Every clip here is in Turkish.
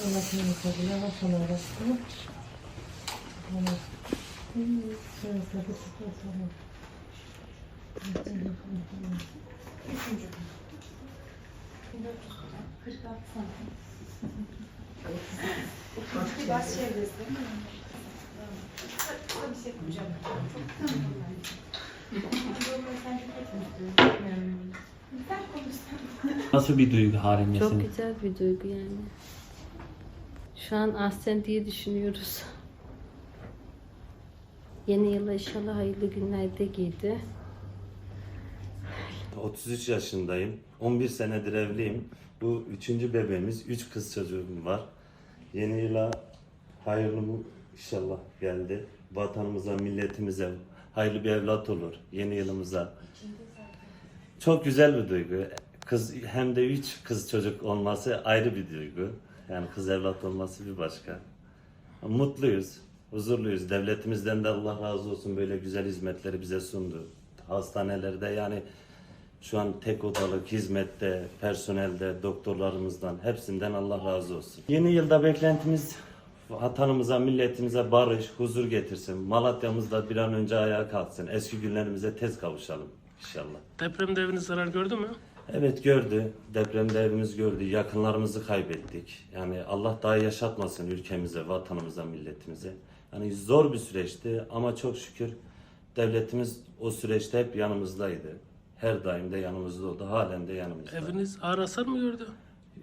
Allah'ın yukarıda nasıl arası? Tamam. Şöyle tabii tamam. Üçüncü. 46 santim. Üçüncü gaz çevresi değil mi? Kısa bir şey yapacağım. Çok kısa mı? Ben de onu sen bir tek mi? Nasıl bir duygu halindesin? Çok güzel bir duygu yani. Şu an Aslen diye düşünüyoruz. Yeni yıla inşallah hayırlı günlerde giydi. 33 yaşındayım. 11 senedir evliyim. Bu üçüncü bebeğimiz. Üç kız çocuğum var. Yeni yıla hayırlı mı inşallah geldi. Vatanımıza, milletimize hayırlı bir evlat olur. Yeni yılımıza. Çok güzel bir duygu. Kız hem de üç kız çocuk olması ayrı bir duygu. Yani kız evlat olması bir başka. Mutluyuz, huzurluyuz. Devletimizden de Allah razı olsun böyle güzel hizmetleri bize sundu. Hastanelerde yani şu an tek odalık hizmette, personelde, doktorlarımızdan hepsinden Allah razı olsun. Yeni yılda beklentimiz vatanımıza, milletimize barış, huzur getirsin. Malatya'mız da bir an önce ayağa kalksın. Eski günlerimize tez kavuşalım inşallah. Depremde eviniz zarar gördü mü? Evet gördü. Depremde evimiz gördü. Yakınlarımızı kaybettik. Yani Allah daha yaşatmasın ülkemize, vatanımıza, milletimize. Yani zor bir süreçti ama çok şükür devletimiz o süreçte hep yanımızdaydı. Her daim de yanımızda oldu. Halen de yanımızda. Eviniz ağır hasar mı gördü?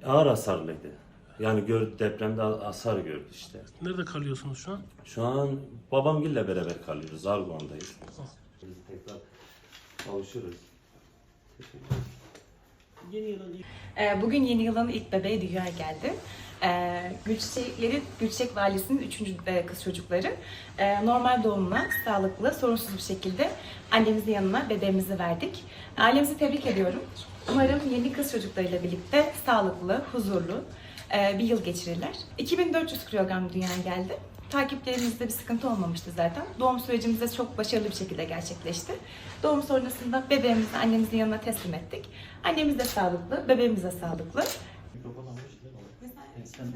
Ağır hasarlıydı. Yani gör, depremde hasar gördü işte. Nerede kalıyorsunuz şu an? Şu an babamgille beraber kalıyoruz. Argon'dayız. Biz tekrar kavuşuruz. Teşekkür ederim. Ee, Bugün yeni yılın ilk bebeği dünyaya geldi. Ee, Gülçiçeklerin, Gülçiçek Valisi'nin üçüncü e, kız çocukları Ee, normal doğumla, sağlıklı, sorunsuz bir şekilde annemizin yanına bebeğimizi verdik. Ailemizi tebrik ediyorum. Umarım yeni kız çocuklarıyla birlikte sağlıklı, huzurlu e, bir yıl geçirirler. 2400 kilogram dünyaya geldi. Takiplerimizde bir sıkıntı olmamıştı zaten. Doğum sürecimiz de çok başarılı bir şekilde gerçekleşti. Doğum sonrasında bebeğimizi annemizin yanına teslim ettik. Annemiz de sağlıklı, bebeğimiz de sağlıklı. Sen